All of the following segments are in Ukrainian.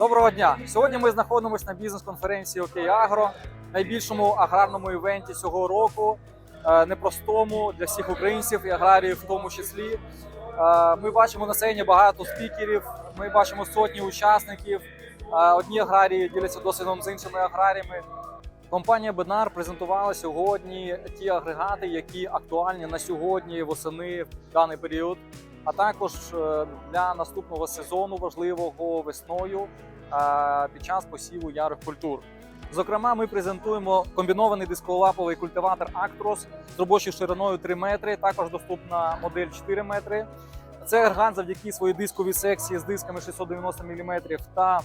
Доброго дня! Сьогодні ми знаходимося на бізнес-конференції «Окей Агро, найбільшому аграрному івенті цього року, е, непростому для всіх українців і аграріїв в тому числі. Е, Ми бачимо на сцені багато спікерів, ми бачимо сотні учасників. Е, Одні аграрії діляться досвідом з іншими аграріями. Компанія Бенар презентувала сьогодні ті агрегати, які актуальні на сьогодні восени в даний період, а також е, для наступного сезону важливого весною е, під час посіву ярих культур. Зокрема, ми презентуємо комбінований дисковолаповий культиватор Actros з робочою шириною 3 метри. Також доступна модель 4 метри. Це агрегат завдяки своїй дисковій секції з дисками 690 мм та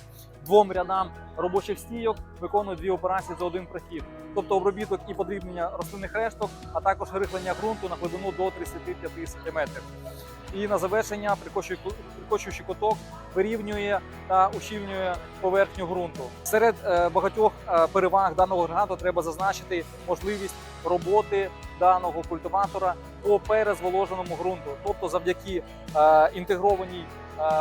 двом рядам робочих стійок виконує дві операції за один прохід, тобто обробіток і подрібнення рослинних решток, а також рихлення ґрунту на глибину до 35 см. І на завершення прикочуючий куток вирівнює та ущільнює поверхню ґрунту. Серед е, багатьох е, переваг даного агрегату треба зазначити можливість роботи даного культиватора по перезволоженому ґрунту, тобто завдяки е, інтегрованій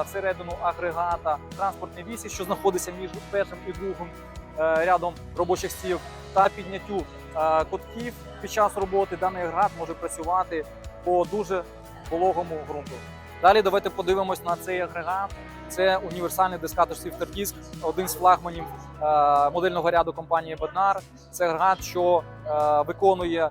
всередину агрегата транспортній вісі, що знаходиться між першим і другим рядом робочих стів, та підняттю е, кутків під час роботи даний град може працювати по дуже вологому ґрунту. Далі давайте подивимось на цей агрегат. Це універсальний дискатор Сіфтердіск, один з флагманів е, модельного ряду компанії Беднар. Це агрегат, що е, виконує е.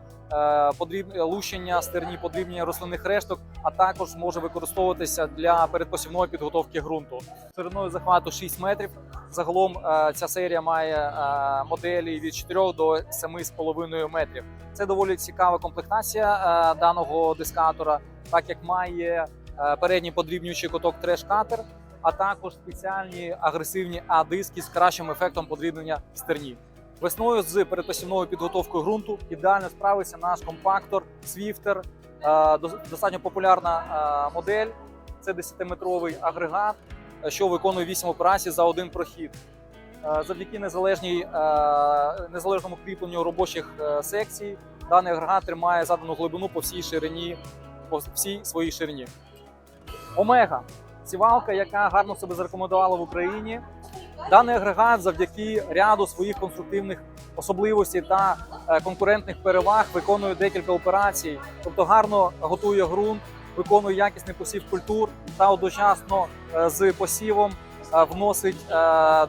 Лущення, стерні подрібнення рослинних решток, а також може використовуватися для передпосівної підготовки ґрунту. Шириною захвату 6 метрів. Загалом е, ця серія має е, моделі від 4 до 7,5 метрів. Це доволі цікава комплектація е, даного дискатора, так як має е, передній подрібнюючий куток треш-катер, а також спеціальні агресивні А-диски з кращим ефектом подрібнення стерні. Весною з передпосівною підготовкою ґрунту ідеально справиться наш компактор Swifter, е, достатньо популярна е, модель. Це 10-метровий агрегат, е, що виконує 8 операцій за один прохід. Завдяки незалежній, незалежному кріпленню робочих секцій даний агрегат тримає задану глибину по всій ширині, по всій своїй ширині. Омега сівалка, яка гарно себе зарекомендувала в Україні. Даний агрегат завдяки ряду своїх конструктивних особливостей та е, конкурентних переваг виконує декілька операцій, тобто гарно готує ґрунт, виконує якісний посів культур та одночасно е, з посівом е, вносить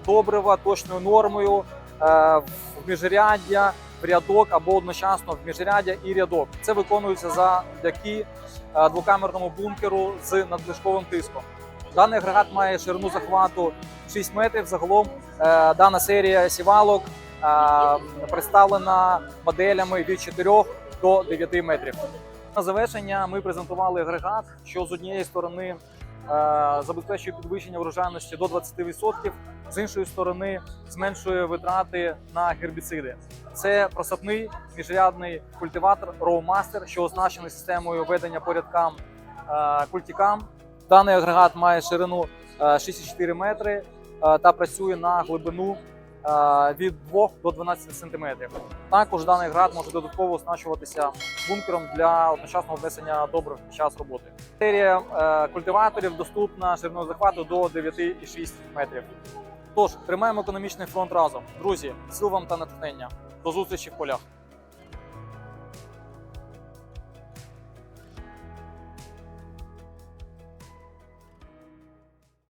добрива точною нормою в міжряддя, в рядок або одночасно в міжряддя і рядок. Це виконується завдяки двокамерному бункеру з надлишковим тиском. Даний агрегат має ширину захвату 6 метрів. Загалом е, дана серія сівалок е, представлена моделями від 4 до 9 метрів. На завершення ми презентували агрегат, що з однієї сторони е, забезпечує підвищення врожайності до 20%, з іншої сторони зменшує витрати на гербіциди. Це просапний міжрядний культиватор Rowmaster, що оснащений системою ведення по рядкам е, культикам. Даний агрегат має ширину е, 6,4 метри е, та працює на глибину е, від 2 до 12 см. Також даний агрегат може додатково оснащуватися бункером для одночасного внесення добрив під час роботи. Серія е, культиваторів доступна шириною захвату до 9,6 метрів. Тож тримаємо економічний фронт разом. Друзі, сил вам та натхнення. До зустрічі в полях.